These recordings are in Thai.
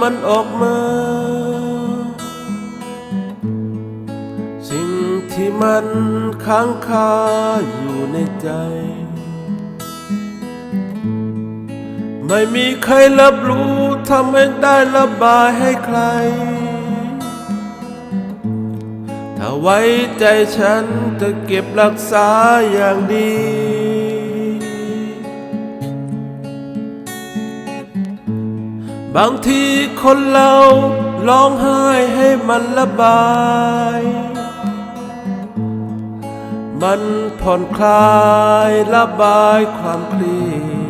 มันออกมา สิ่งที่มันค้างคาอยู่ในใจ ไม่มีใครรับรู้ทำให้ได้ระบายให้ใคร ถ้าไว้ใจฉันจะเก็บรักษาอย่างดี บางทีคนเราร้องไห้ให้มันระบาย มันผ่อนคลายระบายความเครียด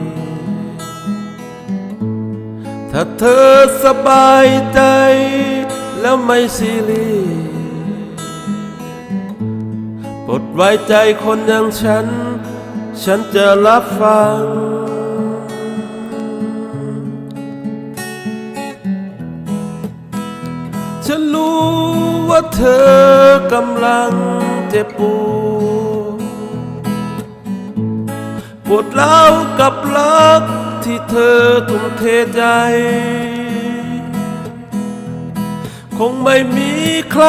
ถ้าเธอสบายใจแล้วไม่ซีรีปลดไว้ใจคนอย่างฉัน ฉันจะรับฟัง ฉันรู้ว่าเธอกำลังเจ็บปวดปวดร้าวกับรักที่เธอทุ่มเทใจ คงไม่มีใคร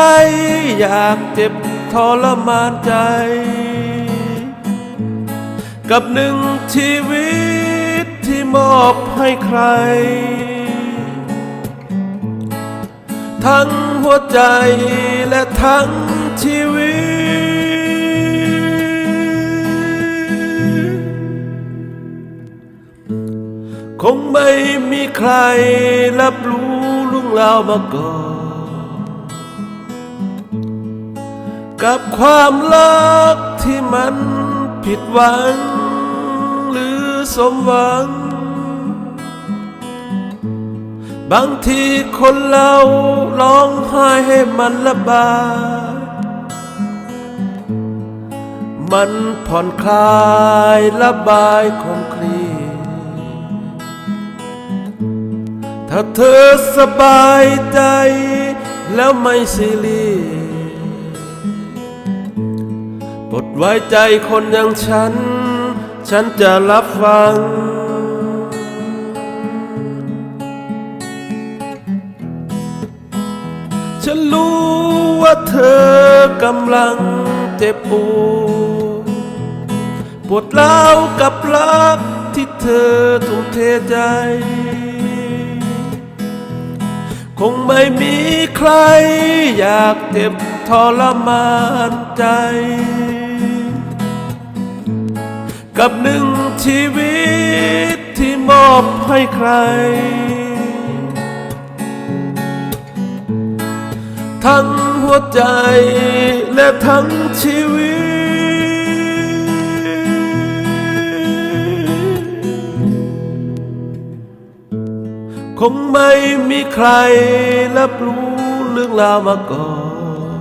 อยากเจ็บทรมานใจ กับหนึ่งชีวิตที่มอบให้ใคร ทั้งหัวใจและทั้งชีวิต คงไม่มีใครรับรู้ลุงราวมาก่อน กับความรักที่มันผิดหวัง หรือสมหวัง บางทีคนเราร้องไห้ให้มันระบายมันผ่อนคลายระบายความเครียดถ้าเธอสบายใจ แล้วไม่ซีเรียปลดไว้ใจคนอย่างฉัน ฉันจะรับฟัง ฉันรู้ว่าเธอกำลังเจ็บปวดปวดร้าวกับรักที่เธอทุ่มเทใจ คงไม่มีใครอยากเจ็บทรมานใจ กับหนึ่งชีวิตที่มอบให้ใคร ทั้งหัวใจและทั้งชีวิต คงไม่มีใครรับรู้เรื่องราวมาก่อน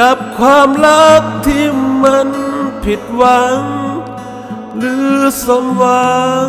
กับความรักที่มันผิดหวัง หรือสมหวัง